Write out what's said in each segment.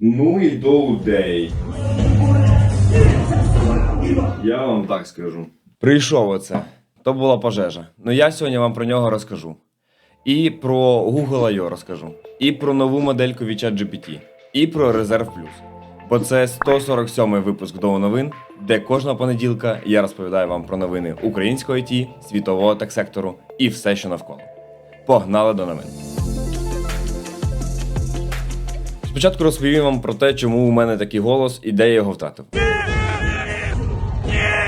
Ну і доудей. Я вам так скажу. Прийшов оце. То була пожежа. Ну я сьогодні вам про нього розкажу. І про Google I.O. розкажу. І про нову модельку від ChatGPT. І про Резерв Плюс. Бо це 147-й випуск до новин, де кожного понеділка я розповідаю вам про новини українського ІТ, світового тек-сектору і все, що навколо. Погнали до новин. Спочатку розповім вам про те, чому у мене такий голос і де я його втратив.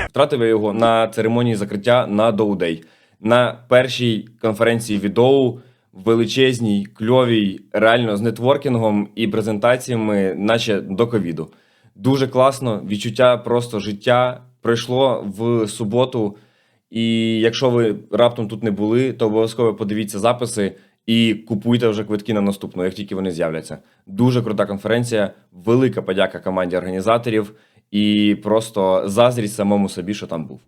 Втратив я його на церемонії закриття на Доудей. На першій конференції від Доу, величезній, кльовій, реально з нетворкінгом і презентаціями, наче до ковіду. Дуже класно, відчуття просто життя пройшло в суботу. І якщо ви раптом тут не були, то обов'язково подивіться записи і купуйте вже квитки на наступну, як тільки вони з'являться. Дуже крута конференція, велика подяка команді організаторів і просто заздрість самому собі, що там був.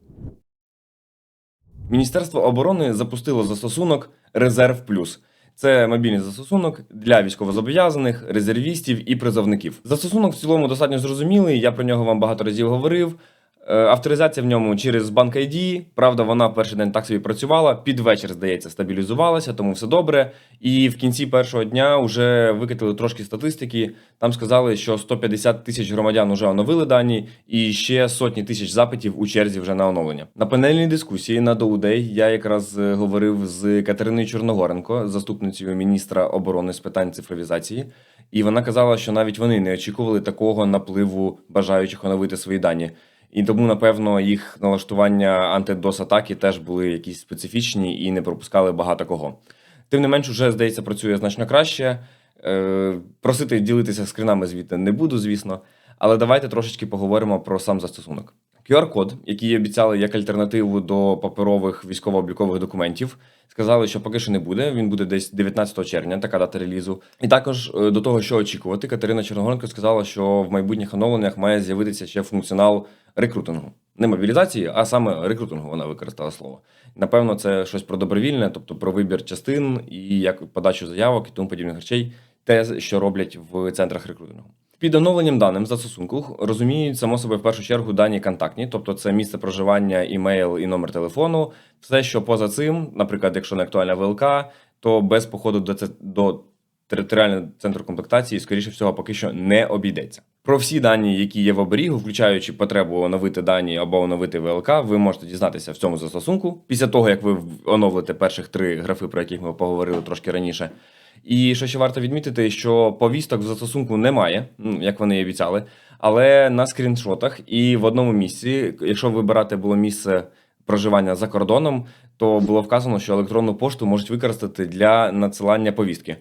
Міністерство оборони запустило застосунок Резерв Плюс. Це мобільний застосунок для військовозобов'язаних, резервістів і призовників. Застосунок в цілому достатньо зрозумілий. Я про нього вам багато разів говорив. Е, Авторизація в ньому через банк ID. Правда, вона перший день так собі працювала. Під вечір, здається, стабілізувалася, тому все добре. І в кінці першого дня вже викатили трошки статистики. Там сказали, що 150 тисяч громадян вже оновили дані, і ще сотні тисяч запитів у черзі вже на оновлення. На панельній дискусії на Доудей я якраз е, говорив з Катериною Чорногоренко, заступницею міністра оборони з питань цифровізації. І вона казала, що навіть вони не очікували такого напливу бажаючих оновити свої дані. І тому, напевно, їх налаштування антидос-атаки теж були якісь специфічні і не пропускали багато кого. Тим не менш, уже, здається, працює значно краще. Е, просити ділитися скринами звідти не буду, звісно. Але давайте трошечки поговоримо про сам застосунок. QR-код, який обіцяли як альтернативу до паперових військово-облікових документів, сказали, що поки що не буде. Він буде десь 19 червня, така дата релізу. І також е, до того, що очікувати, Катерина Чорногоренко сказала, що в майбутніх оновленнях має з'явитися ще функціонал рекрутингу. Не мобілізації, а саме рекрутингу вона використала слово. Напевно, це щось про добровільне, тобто про вибір частин і як подачу заявок і тому подібних речей, те, що роблять в центрах рекрутингу. Під оновленням даним застосунку розуміють само собою в першу чергу дані контактні, тобто це місце проживання, імейл і номер телефону. Все, що поза цим, наприклад, якщо не актуальна ВЛК, то без походу до це до територіального центру комплектації, скоріше всього, поки що не обійдеться. Про всі дані, які є в оберігу, включаючи потребу оновити дані або оновити ВЛК, ви можете дізнатися в цьому застосунку після того, як ви оновите перших три графи, про яких ми поговорили трошки раніше. І що ще варто відмітити, що повісток в застосунку немає, ну як вони і обіцяли, але на скріншотах і в одному місці, якщо вибирати було місце проживання за кордоном, то було вказано, що електронну пошту можуть використати для надсилання повістки.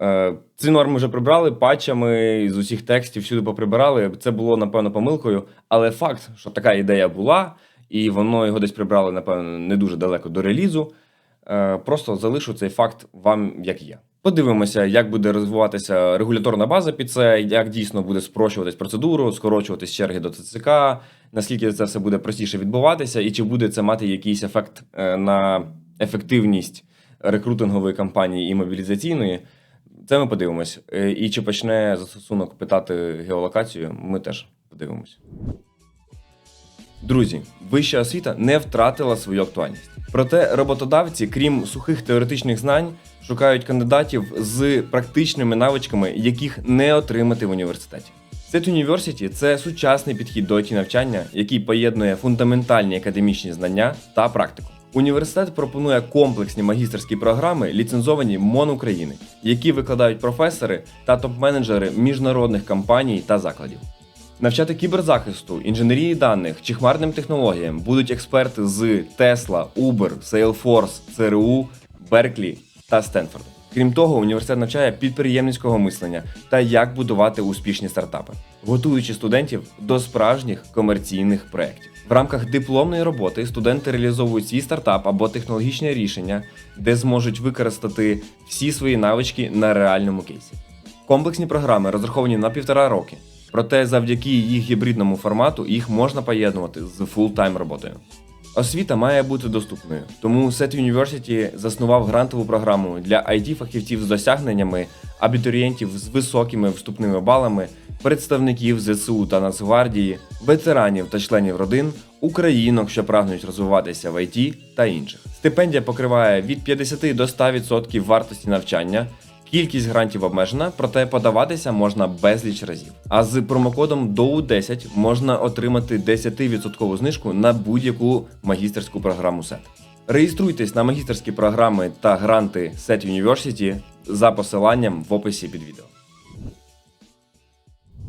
Е, Ці норми вже прибрали патчами з усіх текстів, всюди поприбирали. Це було напевно помилкою, але факт, що така ідея була, і воно його десь прибрали, напевно, не дуже далеко до релізу. Е, Просто залишу цей факт вам як є. Подивимося, як буде розвиватися регуляторна база під це, як дійсно буде спрощуватись процедуру, скорочуватись черги до ЦЦК, наскільки це все буде простіше відбуватися, і чи буде це мати якийсь ефект е, на ефективність рекрутингової кампанії і мобілізаційної. Це ми подивимось. Е, І чи почне застосунок питати геолокацію, ми теж подивимось. Друзі, вища освіта не втратила свою актуальність. Проте роботодавці, крім сухих теоретичних знань, шукають кандидатів з практичними навичками, яких не отримати в університеті. Set University – це сучасний підхід до it навчання, який поєднує фундаментальні академічні знання та практику. Університет пропонує комплексні магістерські програми, ліцензовані МОН України, які викладають професори та топ-менеджери міжнародних компаній та закладів. Навчати кіберзахисту, інженерії даних чи хмарним технологіям будуть експерти з Tesla, Uber, Salesforce, ЦРУ, Берклі та Стенфорду. Крім того, університет навчає підприємницького мислення та як будувати успішні стартапи, готуючи студентів до справжніх комерційних проєктів. В рамках дипломної роботи студенти реалізовують свій стартап або технологічне рішення, де зможуть використати всі свої навички на реальному кейсі. Комплексні програми розраховані на півтора роки, проте завдяки їх гібридному формату їх можна поєднувати з фултайм роботою. Освіта має бути доступною, тому SET University заснував грантову програму для it фахівців з досягненнями, абітурієнтів з високими вступними балами, представників ЗСУ та Нацгвардії, ветеранів та членів родин, українок, що прагнуть розвиватися в ІТ та інших. Стипендія покриває від 50 до 100% вартості навчання. Кількість грантів обмежена, проте подаватися можна безліч разів. А з промокодом DOU10 можна отримати 10% знижку на будь-яку магістерську програму SET. Реєструйтесь на магістерські програми та гранти SET University за посиланням в описі під відео.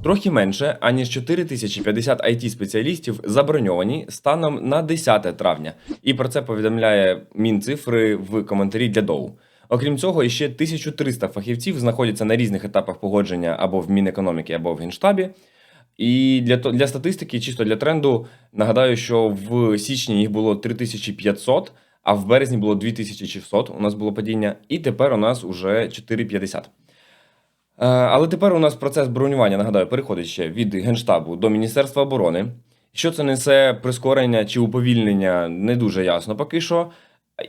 Трохи менше, аніж 4050 it спеціалістів заброньовані станом на 10 травня, і про це повідомляє Мінцифри в коментарі для ДОУ. Окрім цього, іще 1300 фахівців знаходяться на різних етапах погодження або в Мінекономіки, або в Генштабі. І для, для статистики, чисто для тренду, нагадаю, що в січні їх було 3500, а в березні було 2600. У нас було падіння, і тепер у нас уже 4050. Е, Але тепер у нас процес бронювання, нагадаю, переходить ще від Генштабу до Міністерства оборони. Що це несе прискорення чи уповільнення, не дуже ясно поки що.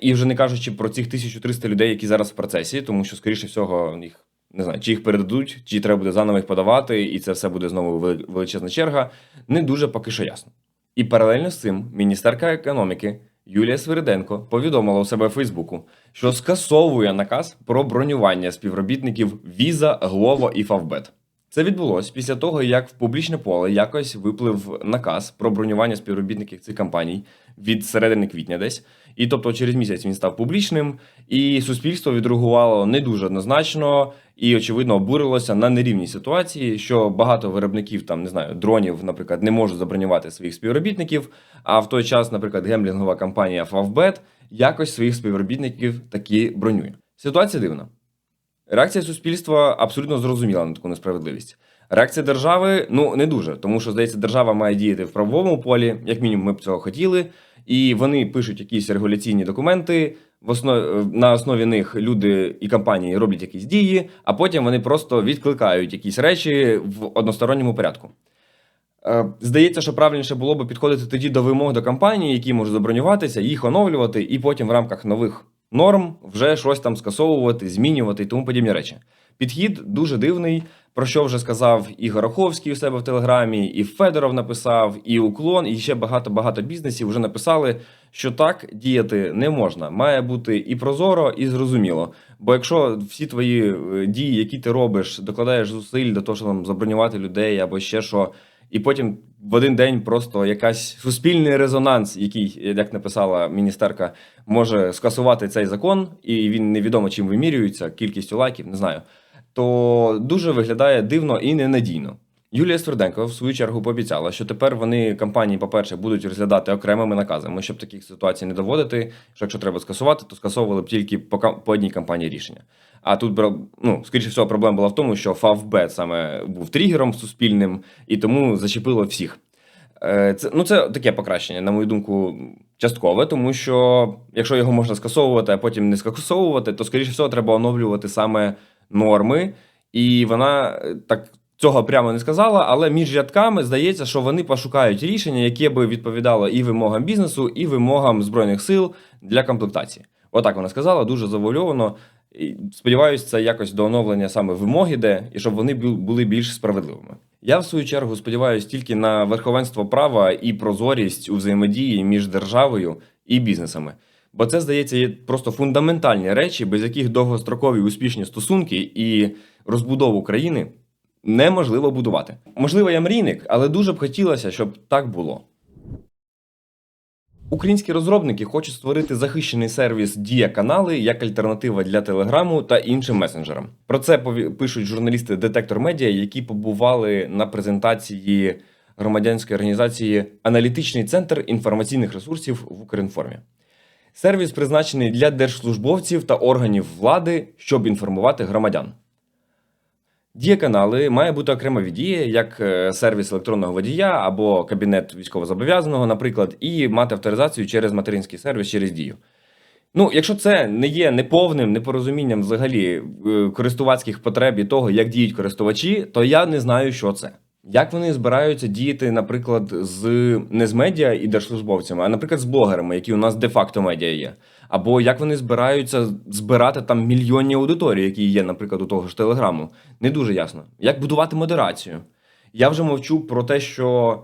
І вже не кажучи про цих 1300 людей, які зараз в процесі, тому що, скоріше всього, їх не знаю, чи їх передадуть, чи треба буде заново їх подавати, і це все буде знову величезна черга. Не дуже поки що ясно. І паралельно з цим міністерка економіки Юлія Свириденко повідомила у себе в Фейсбуку, що скасовує наказ про бронювання співробітників Віза, Глово і Фавбет. Це відбулось після того, як в публічне поле якось виплив наказ про бронювання співробітників цих компаній від середини квітня десь. І тобто через місяць він став публічним, і суспільство відреагувало не дуже однозначно і, очевидно, обурилося на нерівній ситуації, що багато виробників там не знаю, дронів, наприклад, не можуть забронювати своїх співробітників. А в той час, наприклад, гемблінгова компанія Favbet якось своїх співробітників таки бронює. Ситуація дивна. Реакція суспільства абсолютно зрозуміла на таку несправедливість. Реакція держави ну не дуже, тому що здається, держава має діяти в правовому полі, як мінімум, ми б цього хотіли. І вони пишуть якісь регуляційні документи. В основі на основі них люди і компанії роблять якісь дії, а потім вони просто відкликають якісь речі в односторонньому порядку. Е, Здається, що правильніше було б підходити тоді до вимог до компанії, які можуть забронюватися, їх оновлювати, і потім в рамках нових норм вже щось там скасовувати, змінювати і тому подібні речі. Підхід дуже дивний, про що вже сказав і Гороховський у себе в Телеграмі, і Федоров написав, і Уклон, і ще багато багато бізнесів вже написали, що так діяти не можна. Має бути і прозоро, і зрозуміло. Бо якщо всі твої е, дії, які ти робиш, докладаєш зусиль до того, щоб там забронювати людей або ще що, і потім в один день просто якась суспільний резонанс, який, як написала міністерка, може скасувати цей закон, і він невідомо чим вимірюється, кількістю лайків, не знаю. То дуже виглядає дивно і ненадійно. Юлія Сверденко в свою чергу пообіцяла, що тепер вони компанії, по-перше, будуть розглядати окремими наказами, щоб таких ситуацій не доводити. Що якщо треба скасувати, то скасовували б тільки по, по одній компанії рішення. А тут ну, скоріше всього, проблема була в тому, що Favbet саме був тригером суспільним і тому зачепило всіх. Е, Це, ну, це таке покращення, на мою думку, часткове, тому що якщо його можна скасовувати, а потім не скасовувати, то скоріше всього треба оновлювати саме норми. І вона е, так цього прямо не сказала, але між рядками здається, що вони пошукають рішення, яке би відповідало і вимогам бізнесу, і вимогам збройних сил для комплектації. Отак вона сказала, дуже завуальовано. І Сподіваюсь, це якось до оновлення саме вимог іде, і щоб вони були більш справедливими. Я в свою чергу сподіваюся тільки на верховенство права і прозорість у взаємодії між державою і бізнесами. Бо це, здається, є просто фундаментальні речі, без яких довгострокові успішні стосунки і розбудову країни неможливо будувати. Можливо, я мрійник, але дуже б хотілося, щоб так було. Українські розробники хочуть створити захищений сервіс Дія канали як альтернатива для Телеграму та іншим месенджерам. Про це пишуть журналісти Детектор Медіа, які побували на презентації громадянської організації Аналітичний центр інформаційних ресурсів в Укрінформі. Сервіс призначений для держслужбовців та органів влади, щоб інформувати громадян. Дія-канали має бути окремо від дії, як е, сервіс електронного водія або кабінет військовозобов'язаного, наприклад, і мати авторизацію через материнський сервіс через дію. Ну, якщо це не є неповним непорозумінням взагалі е, користувацьких потреб і того, як діють користувачі, то я не знаю, що це. Як вони збираються діяти, наприклад, з не з медіа і держслужбовцями, а наприклад, з блогерами, які у нас де-факто медіа є. Або як вони збираються збирати там мільйонні аудиторії, які є, наприклад, у того ж телеграму, не дуже ясно. Як будувати модерацію? Я вже мовчу про те, що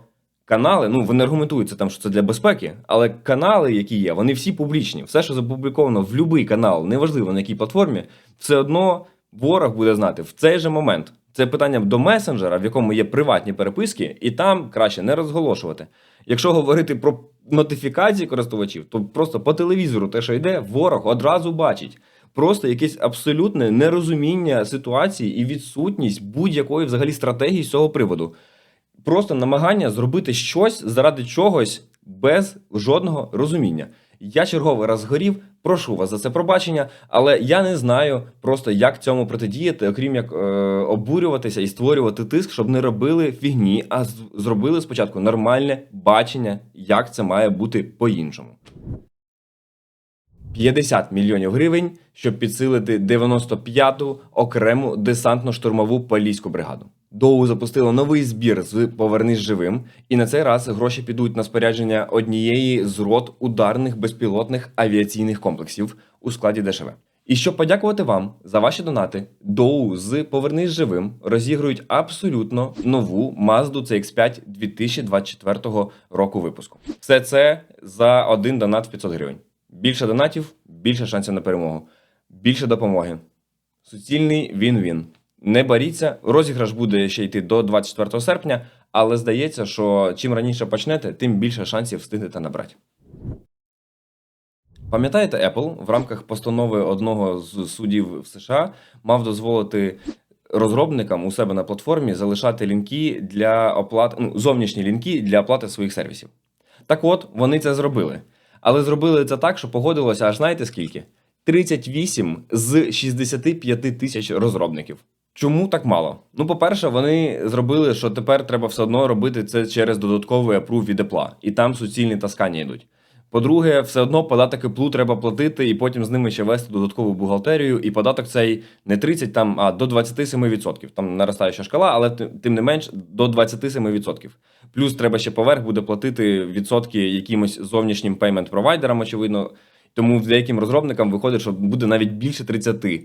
канали, ну вони аргументуються там, що це для безпеки, але канали, які є, вони всі публічні. Все, що запубліковано в будь-який канал, неважливо на якій платформі, все одно ворог буде знати в цей же момент. Це питання до месенджера, в якому є приватні переписки, і там краще не розголошувати. Якщо говорити про нотифікації користувачів, то просто по телевізору те, що йде, ворог одразу бачить. Просто якесь абсолютне нерозуміння ситуації і відсутність будь-якої взагалі стратегії з цього приводу. Просто намагання зробити щось заради чогось без жодного розуміння. Я черговий раз згорів, прошу вас за це пробачення, але я не знаю просто, як цьому протидіяти, окрім як е, обурюватися і створювати тиск, щоб не робили фігні, а зробили спочатку нормальне бачення, як це має бути по-іншому. 50 мільйонів гривень, щоб підсилити 95-ту окрему десантно-штурмову поліську бригаду. Доу запустило новий збір з Повернись живим, і на цей раз гроші підуть на спорядження однієї з рот ударних безпілотних авіаційних комплексів у складі ДШВ. І щоб подякувати вам за ваші донати, Доу з Повернись живим розігрують абсолютно нову Mazda CX-5 2024 року випуску. Все це за один донат в 500 гривень. Більше донатів, більше шансів на перемогу, більше допомоги. Суцільний він-він. Не боріться, розіграш буде ще йти до 24 серпня, але здається, що чим раніше почнете, тим більше шансів встигнете набрати. Пам'ятаєте, Apple в рамках постанови одного з суддів в США мав дозволити розробникам у себе на платформі залишати лінки для оплати, ну, зовнішні лінки для оплати своїх сервісів. Так от, вони це зробили. Але зробили це так, що погодилося аж знаєте скільки? 38 з 65 тисяч розробників. Чому так мало? Ну, по-перше, вони зробили, що тепер треба все одно робити це через додатковий апрув від Apple, і там суцільні таскання йдуть. По-друге, все одно податок ІПЛу треба платити, і потім з ними ще вести додаткову бухгалтерію. І податок цей не 30, там, а до 27%. Там наростаюча шкала, але тим не менш до 27%. Плюс треба ще поверх буде платити відсотки якимось зовнішнім пеймент провайдерам, очевидно. Тому деяким розробникам виходить, що буде навіть більше 30%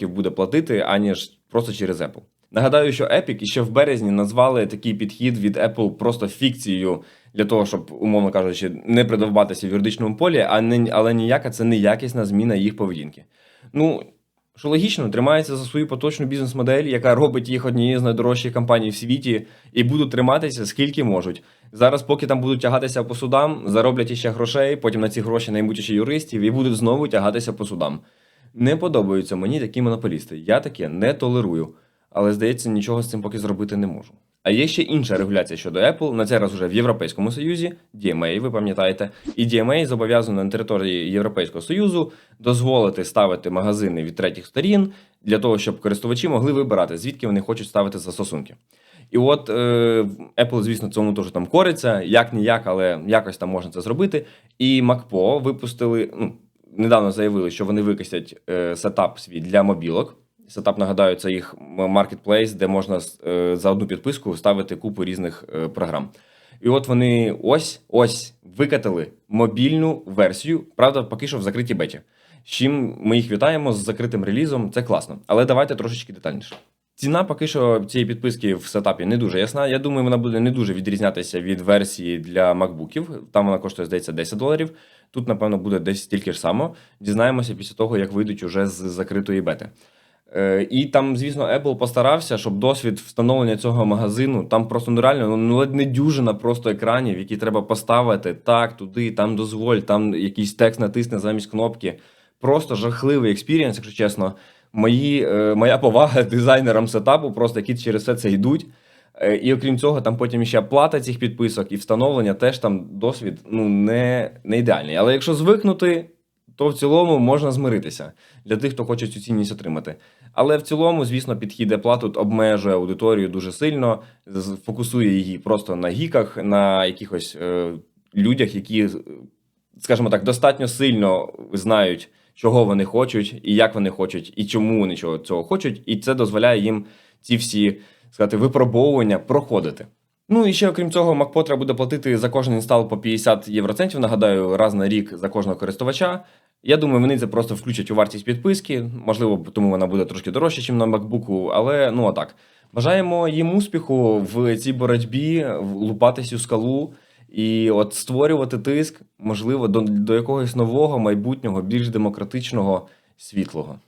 буде платити, аніж просто через Apple. Нагадаю, що Epic ще в березні назвали такий підхід від Apple просто фікцією для того, щоб, умовно кажучи, не придовбатися в юридичному полі, а не, але ніяка це не якісна зміна їх поведінки. Ну, що логічно, тримається за свою поточну бізнес-модель, яка робить їх однією з найдорожчих компаній в світі, і будуть триматися скільки можуть. Зараз, поки там будуть тягатися по судам, зароблять іще грошей, потім на ці гроші наймуть ще юристів і будуть знову тягатися по судам. Не подобаються мені такі монополісти. Я таке не толерую, але здається, нічого з цим поки зробити не можу. А є ще інша регуляція щодо Apple, на цей раз уже в Європейському Союзі, DMA, ви пам'ятаєте, і DMA зобов'язано на території Європейського Союзу дозволити ставити магазини від третіх сторін для того, щоб користувачі могли вибирати, звідки вони хочуть ставити застосунки. І от е, Apple, звісно, цьому теж там кориться, як ніяк, але якось там можна це зробити. І MacPo випустили, ну, недавно заявили, що вони викостять е, сетап свій для мобілок. Сетап, нагадаю, це їх маркетплейс, де можна е, за одну підписку ставити купу різних е, програм. І от вони ось ось викатали мобільну версію, правда, поки що в закритій беті. З чим ми їх вітаємо з закритим релізом, це класно. Але давайте трошечки детальніше. Ціна поки що цієї підписки в сетапі не дуже ясна. Я думаю, вона буде не дуже відрізнятися від версії для макбуків. Там вона коштує, здається, 10 доларів. Тут, напевно, буде десь стільки ж само. Дізнаємося після того, як вийдуть уже з закритої бети. Е, І там, звісно, Apple постарався, щоб досвід встановлення цього магазину там просто нереально ну ледь не дюжина просто екранів, які треба поставити так, туди, там дозволь, там якийсь текст натисне замість кнопки. Просто жахливий експірієнс, якщо чесно. Мої, е, моя повага дизайнерам сетапу, просто які через все це йдуть. Е, І окрім цього, там потім ще плата цих підписок і встановлення теж там досвід ну не, не ідеальний. Але якщо звикнути, то в цілому можна змиритися для тих, хто хоче цю цінність отримати. Але в цілому, звісно, підхід Apple тут обмежує аудиторію дуже сильно, фокусує її просто на гіках, на якихось е, людях, які, е, скажімо так, достатньо сильно знають, чого вони хочуть, і як вони хочуть, і чому вони цього хочуть. І це дозволяє їм ці всі сказати, випробовування проходити. Ну і ще окрім цього, треба буде платити за кожен інстал по 50 євроцентів. Нагадаю, раз на рік за кожного користувача. Я думаю, вони це просто включать у вартість підписки. Можливо, тому вона буде трошки дорожча, ніж на MacBook, але ну отак. Бажаємо їм успіху в цій боротьбі, лупатись у скалу і от створювати тиск, можливо, до, до якогось нового майбутнього, більш демократичного, світлого.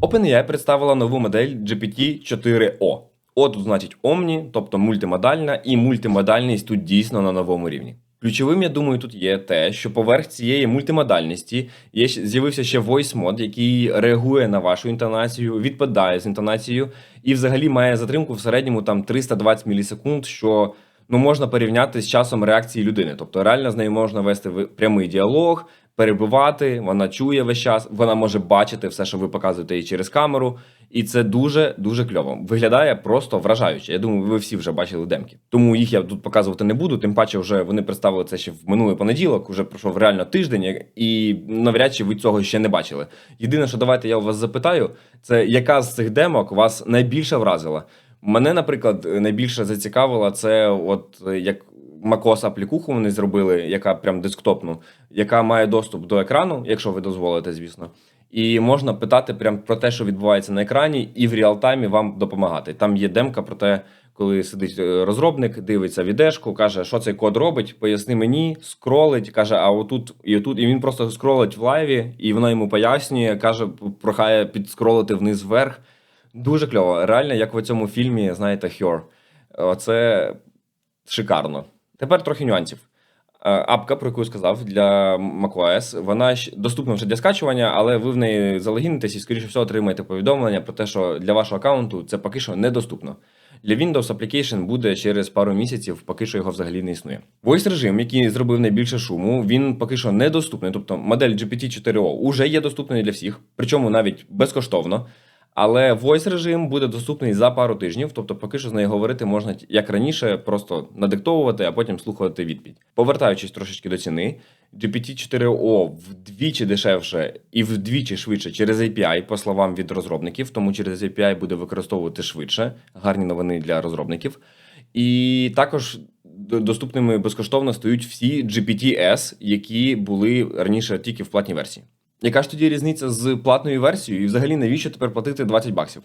OpenAI представила нову модель GPT-4O. О тут значить Omni, тобто мультимодальна, і мультимодальність тут дійсно на новому рівні. Ключовим, я думаю, тут є те, що поверх цієї мультимодальності є з'явився ще voice мод, який реагує на вашу інтонацію, відповідає з інтонацією, і взагалі має затримку в середньому там 320 мілісекунд, що ну можна порівняти з часом реакції людини. Тобто реально з нею можна вести прямий діалог, перебивати, вона чує весь час, вона може бачити все, що ви показуєте їй через камеру, і це дуже дуже кльово. Виглядає просто вражаюче. Я думаю, ви всі вже бачили демки. Тому їх я тут показувати не буду. Тим паче, вже вони представили це ще в минулий понеділок. Уже пройшов реально тиждень, і навряд чи ви цього ще не бачили. Єдине, що давайте я у вас запитаю, це яка з цих демок вас найбільше вразила? Мене, наприклад, найбільше зацікавила це, от як macOS аплікуху вони зробили, яка прям десктопну, яка має доступ до екрану, якщо ви дозволите, звісно. І можна питати прям про те, що відбувається на екрані, і в реалтаймі вам допомагати. Там є демка про те, коли сидить е, розробник, дивиться відешку, каже, що цей код робить, поясни мені, скролить, каже, а отут і отут, і він просто скролить в лайві, і вона йому пояснює, каже, прохає підскролити вниз вверх. Дуже кльово. Реально, як в цьому фільмі, знаєте, Her. Це шикарно. Тепер трохи нюансів. Е, Апка, про яку я сказав, для macOS, вона доступна вже для скачування, але ви в неї залогінитесь і, скоріше всього, отримаєте повідомлення про те, що для вашого аккаунту це поки що недоступно. Для Windows Application буде через пару місяців, поки що його взагалі не існує. Voice режим, який зробив найбільше шуму, він поки що недоступний. Тобто модель GPT-4o уже є доступною для всіх, причому навіть безкоштовно. Але voice режим буде доступний за пару тижнів, тобто поки що з нею говорити можна як раніше, просто надиктовувати, а потім слухати відповідь. Повертаючись трошечки до ціни, GPT-4o вдвічі дешевше і вдвічі швидше через API, по словам від розробників, тому через API буде використовувати швидше. Гарні новини для розробників. І також доступними безкоштовно стають всі GPT-S, які були раніше тільки в платній версії. Яка ж тоді різниця з платною версією? І взагалі навіщо тепер платити 20 баксів?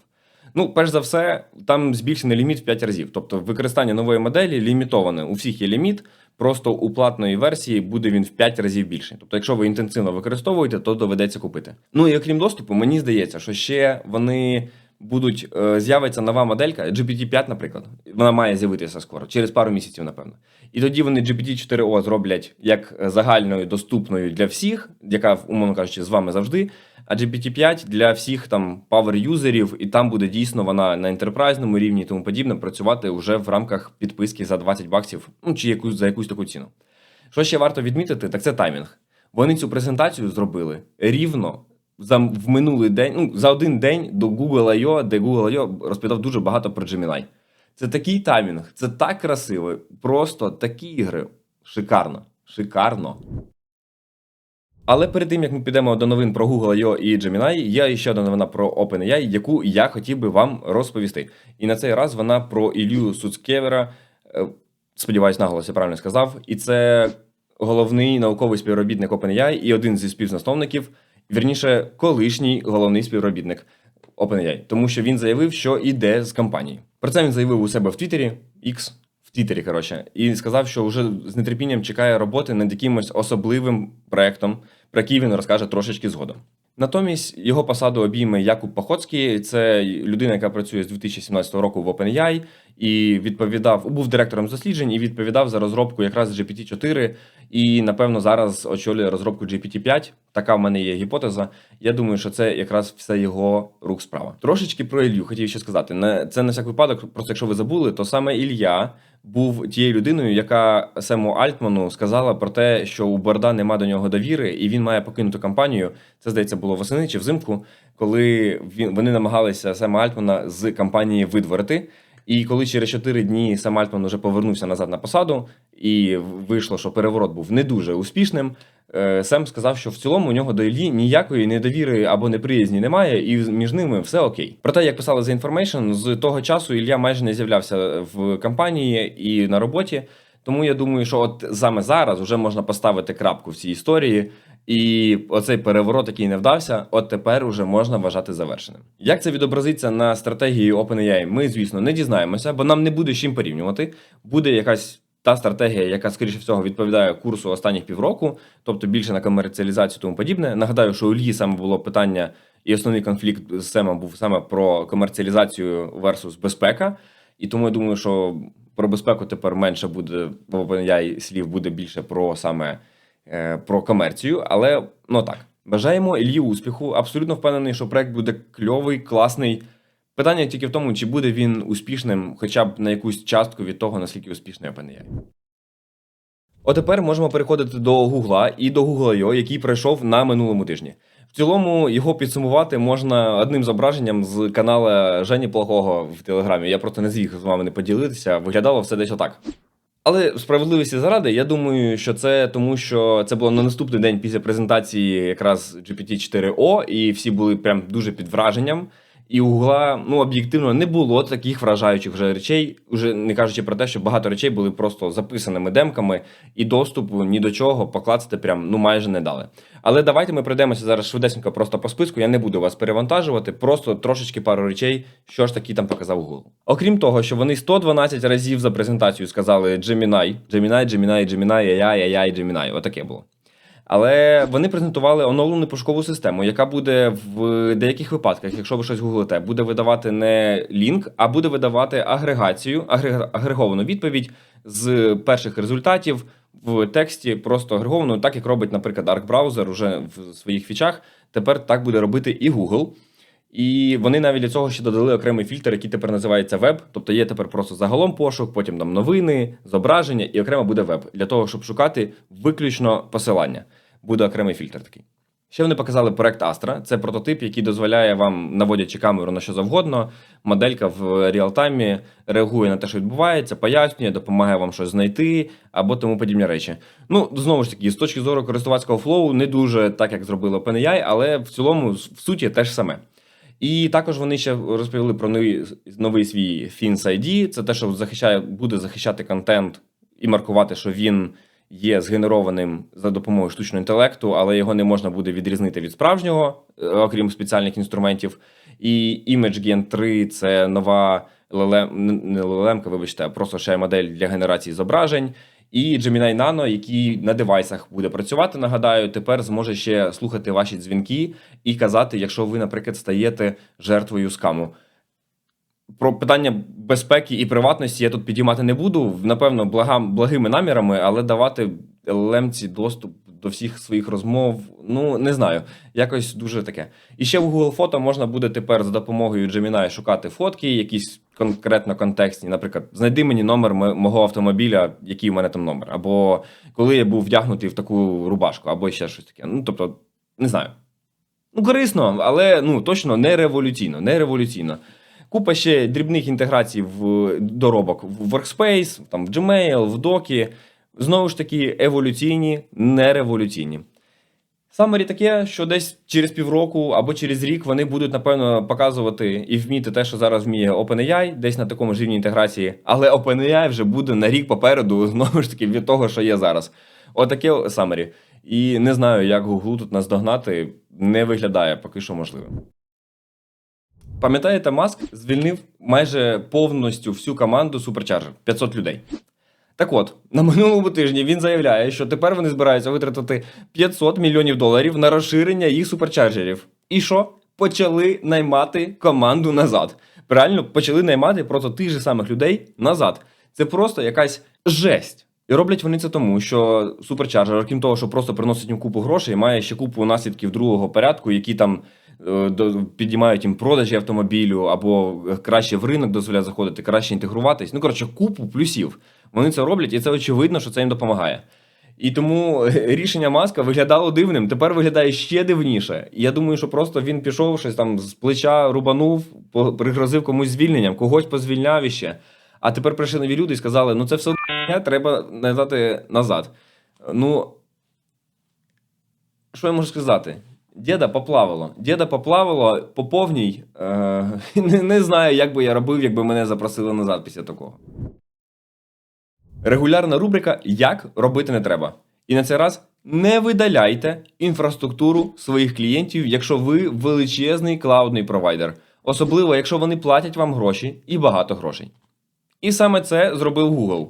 Ну, перш за все, там збільшений ліміт в 5 разів. Тобто використання нової моделі лімітоване. У всіх є ліміт, просто у платної версії буде він в 5 разів більший. Тобто, якщо ви інтенсивно використовуєте, то доведеться купити. Ну і окрім доступу, мені здається, що ще вони будуть е, з'явиться нова моделька GPT-5, наприклад. Вона має з'явитися скоро, через пару місяців, напевно. І тоді вони GPT-4o зроблять як загальною доступною для всіх, яка, умовно кажучи, з вами завжди. А GPT-5 для всіх там power-юзерів, і там буде дійсно вона на ентерпрайзному рівні і тому подібне працювати вже в рамках підписки за 20 баксів, ну чи якусь за якусь таку ціну. Що ще варто відмітити, так це таймінг. Вони цю презентацію зробили рівно за в минулий день, ну за один день до Google I.O., де Google I.O. розповідав дуже багато про Gemini. Це такий таймінг, це так красиво, просто такі ігри. Шикарно, шикарно. Але перед тим як ми підемо до новин про Google I.O. і Gemini, є ще одна новина про OpenAI, яку я хотів би вам розповісти. І на цей раз вона про Ілью Суцкевера. Е, Сподіваюсь, наголос я правильно сказав. І це головний науковий співробітник OpenAI і один зі співзасновників, вірніше, колишній головний співробітник OpenAI, тому що він заявив, що іде з компанії. Про це він заявив у себе в Твіттері, X, в Твіттері, коротше, і сказав, що вже з нетерпінням чекає роботи над якимось особливим проектом, про який він розкаже трошечки згодом. Натомість його посаду обійме Якуб Пахоцький. Це людина, яка працює з 2017 року в OpenAI і відповідав, був директором досліджень і відповідав за розробку якраз GPT-4 і, напевно, зараз очолює розробку GPT-5. Така в мене є гіпотеза. Я думаю, що це якраз все його рук справа. Трошечки про Ілью хотів ще сказати. Не це на всяк випадок. Просто якщо ви забули, то саме Ілля був тією людиною, яка Сему Альтману сказала про те, що у Борда нема до нього довіри, і він має покинути компанію. Це здається було восени чи взимку, коли він вони намагалися Сема Альтмана з компанії видворити. І коли через 4 дні Сам Альтман вже повернувся назад на посаду, і вийшло, що переворот був не дуже успішним. е, Сем сказав, що в цілому у нього до Іллі ніякої недовіри або неприязні немає, і між ними все окей. Проте, як писали The Information, з того часу Ілля майже не з'являвся в компанії і на роботі. Тому я думаю, що от саме зараз вже можна поставити крапку в цій історії. І оцей переворот, який не вдався, от тепер уже можна вважати завершеним. Як це відобразиться на стратегії OpenAI, ми, звісно, не дізнаємося, бо нам не буде з чим порівнювати. Буде якась та стратегія, яка, скоріше всього, відповідає курсу останніх півроку, тобто більше на комерціалізацію тому подібне. Нагадаю, що у Ільї саме було питання, і основний конфлікт з Семом був саме про комерціалізацію versus безпека. І тому я думаю, що про безпеку тепер менше буде в OpenAI слів буде більше про саме про комерцію. Але ну так, бажаємо Іллі успіху. Абсолютно впевнений, що проект буде кльовий, класний. Питання тільки в тому, чи буде він успішним, хоча б на якусь частку від того, наскільки успішний OpenAI. От тепер можемо переходити до Гугла і до Google.io, який пройшов на минулому тижні. В цілому його підсумувати можна одним зображенням з канала Жені Плохого в Телеграмі. Я просто не зміг з вами не поділитися. Виглядало все десь отак. Але справедливості заради, я думаю, що це тому, що це було на наступний день після презентації якраз GPT-4O, і всі були прям дуже під враженням. І у Гугла, ну об'єктивно, не було таких вражаючих вже речей, уже не кажучи про те, що багато речей були просто записаними демками, і доступу ні до чого покласти прям ну майже не дали. Але давайте ми пройдемося зараз швидесенько просто по списку. Я не буду вас перевантажувати, просто трошечки пару речей, що ж таки там показав Google. Окрім того, що вони 112 разів за презентацію сказали Gemini, Gemini, Gemini, Gemini, AI, AI, Gemini. Отаке було. Але вони презентували оновлену пошукову систему, яка буде в деяких випадках, якщо ви щось гуглите, буде видавати не лінк, а буде видавати агрегацію, агрег- агреговану відповідь з перших результатів в тексті, просто агреговану, так як робить, наприклад, Dark Browser уже в своїх фічах. Тепер так буде робити і Google. І вони навіть для цього ще додали окремий фільтр, який тепер називається веб. Тобто є тепер просто загалом пошук, потім там новини, зображення, і окремо буде веб для того, щоб шукати виключно посилання. Буде окремий фільтр такий. Ще вони показали проект Astra. Це прототип, який дозволяє вам, наводячи камеру на що завгодно, моделька в реалтаймі реагує на те, що відбувається, пояснює, допомагає вам щось знайти або тому подібні речі. Ну, знову ж таки, з точки зору користувацького флоу, не дуже так, як зробили OpenAI, але в цілому, в суті, ж саме. І також вони ще розповіли про новий, новий свій Fins ID. Це те, що захищає, буде захищати контент і маркувати, що він є згенерованим за допомогою штучного інтелекту, але його не можна буде відрізнити від справжнього, е, окрім спеціальних інструментів. І ImageGen 3 це нова LLM, не LLM, вибачте, а просто ще модель для генерації зображень. І Gemini Nano, який на девайсах буде працювати, нагадаю, тепер зможе ще слухати ваші дзвінки і казати, якщо ви, наприклад, стаєте жертвою скаму. Про питання безпеки і приватності я тут підіймати не буду. Напевно, блага, благими намірами, але давати LLM-ці доступ до всіх своїх розмов. Ну не знаю, якось дуже таке. І ще в Google Фото можна буде тепер за допомогою Gemini шукати фотки, якісь конкретно контекстні. Наприклад, знайди мені номер мого автомобіля, який у мене там номер, або коли я був вдягнутий в таку рубашку, або ще щось таке. Ну тобто, не знаю. Ну, корисно, але ну точно не революційно, не революційно. Купа ще дрібних інтеграцій в доробок в Workspace, там в Gmail, в Докі. Знову ж таки, еволюційні, не революційні. Самері таке, що десь через півроку або через рік вони будуть, напевно, показувати і вміти те, що зараз вміє OpenAI, десь на такому ж рівні інтеграції. Але OpenAI вже буде на рік попереду, знову ж таки, від того, що є зараз. Отаке самері. І не знаю, як Google тут наздогнати, не виглядає поки що можливим. Пам'ятаєте, Маск звільнив майже повністю всю команду Supercharger 500 людей. Так от, на минулому тижні він заявляє, що тепер вони збираються витратити 500 мільйонів доларів на розширення їх суперчарджерів. І що? Почали наймати команду назад. Правильно, почали наймати просто тих же самих людей назад. Це просто якась жесть. І роблять вони це тому, що суперчарджер, окрім того, що просто приносить їм купу грошей, має ще купу наслідків другого порядку, які там е, підіймають їм продажі автомобілю, або краще в ринок дозволяють заходити, краще інтегруватись. Ну, коротше, купу плюсів. Вони це роблять, і це очевидно, що це їм допомагає. І тому рішення маска виглядало дивним. Тепер виглядає ще дивніше. Я думаю, що просто він пішов щось там з плеча рубанув, пригрозив комусь звільненням, когось позвільняв іще. А тепер прийшли нові люди і сказали: ну це все треба надати назад. Ну, що я можу сказати? Діда поплавало. Діда поплавало по повній. Е, не, не знаю, як би я робив, якби мене запросили назад після такого. Регулярна рубрика Як робити не треба. І на цей раз не видаляйте інфраструктуру своїх клієнтів, якщо ви величезний клаудний провайдер, особливо якщо вони платять вам гроші і багато грошей. І саме це зробив Google.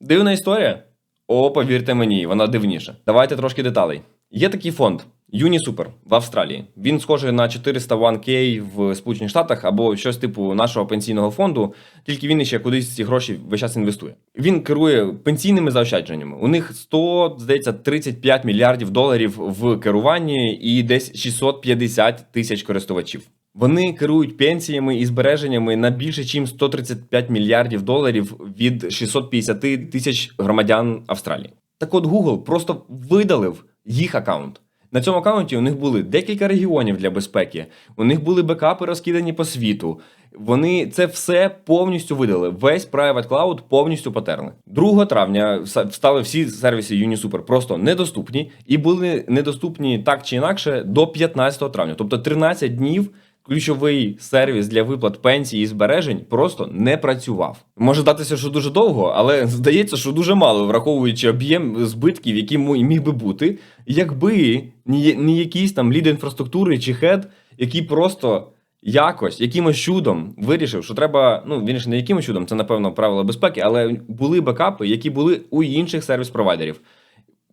Дивна історія? О, повірте мені, вона дивніша. Давайте трошки деталей. Є такий фонд UniSuper в Австралії. Він схожий на 401k в Сполучених Штатах або щось типу нашого пенсійного фонду, тільки він ще кудись ці гроші весь час інвестує. Він керує пенсійними заощадженнями. У них 100, здається, 35 мільярдів доларів в керуванні і десь 650 тисяч користувачів. Вони керують пенсіями і збереженнями на більше, ніж 135 мільярдів доларів від 650 тисяч громадян Австралії. Так от Google просто видалив їх аккаунт. На цьому аккаунті у них були декілька регіонів для безпеки, у них були бекапи розкидані по світу. Вони це все повністю видали. Весь Private Cloud повністю потерли. 2 травня стали всі сервіси UniSuper просто недоступні і були недоступні так чи інакше до 15 травня. Тобто 13 днів ключовий сервіс для виплат пенсій і збережень просто не працював. Може здатися, що дуже довго, але здається, що дуже мало, враховуючи об'єм збитків, які міг би бути, якби ні якийсь там лід інфраструктури чи хед, який просто. Якось, якимось чудом вирішив, що треба, ну він ж не якимось чудом, це напевно правила безпеки, але були бекапи, які були у інших сервіс-провайдерів.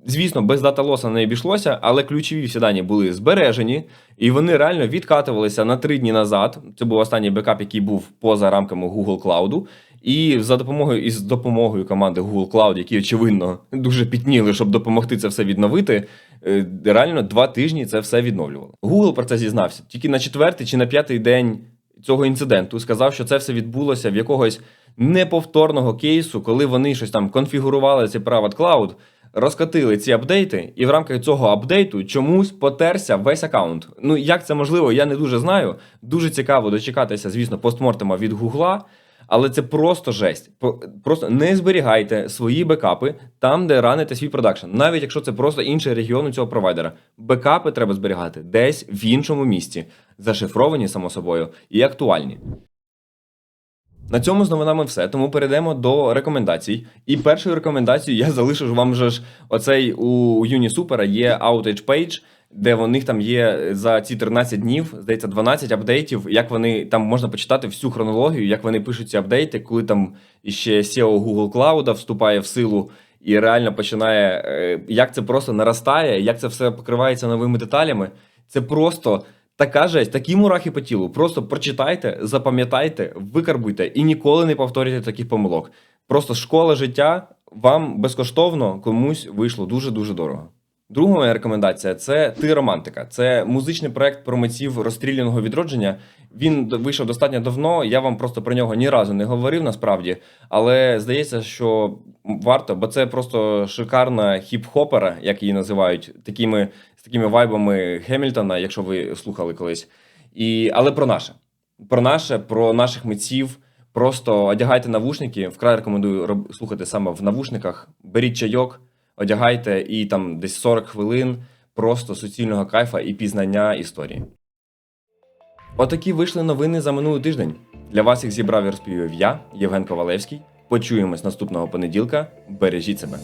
Звісно, без дата лоса не обійшлося, але ключові всі дані були збережені, і вони реально відкатувалися на три дні назад. Це був останній бекап, який був поза рамками Google Cloud. І за допомогою із допомогою команди Google Cloud, які очевидно дуже пітніли, щоб допомогти це все відновити. е, Реально два тижні це все відновлювало. Google про це зізнався. Тільки на четвертий чи на п'ятий день цього інциденту сказав, що це все відбулося в якогось неповторного кейсу, коли вони щось там конфігурували цей Private Cloud, розкатили ці апдейти, і в рамках цього апдейту чомусь потерся весь аккаунт. Ну як це можливо, я не дуже знаю. Дуже цікаво дочекатися, звісно, постмортема від Гугла. Але це просто жесть. Просто не зберігайте свої бекапи там, де раните свій продакшн, навіть якщо це просто інший регіон у цього провайдера. Бекапи треба зберігати десь в іншому місці, зашифровані, само собою, і актуальні. На цьому з новинами все. Тому перейдемо до рекомендацій. І першою рекомендацією я залишу вам же ж оцей у UniSuper є outage page, де в них там є за ці 13 днів, здається, 12 апдейтів, як вони там можна почитати всю хронологію, як вони пишуть ці апдейти, коли там іще SEO Google Cloud вступає в силу. І реально починає, е, як це просто наростає, як це все покривається новими деталями. Це просто така жесть, такі мурахи по тілу. Просто прочитайте, запам'ятайте, викарбуйте і ніколи не повторюйте таких помилок. Просто школа життя вам безкоштовно комусь вийшло дуже дуже дорого. Друга моя рекомендація це ти романтика. Це музичний проект про митців розстріляного відродження. Він вийшов достатньо давно. Я вам просто про нього ні разу не говорив насправді, але здається, що варто, бо це просто шикарна хіп-хопера, як її називають, такими такими вайбами Гемільтона, якщо ви слухали колись. І, але про наше. Про наше, про наших митців. Просто одягайте навушники. Вкрай рекомендую слухати саме в навушниках. Беріть чайок, одягайте і там десь 40 хвилин просто суцільного кайфа і пізнання історії. Отакі вийшли новини за минулий тиждень. Для вас їх зібрав і розповів я, Євген Ковалевський. Почуємось наступного понеділка. Бережіть себе.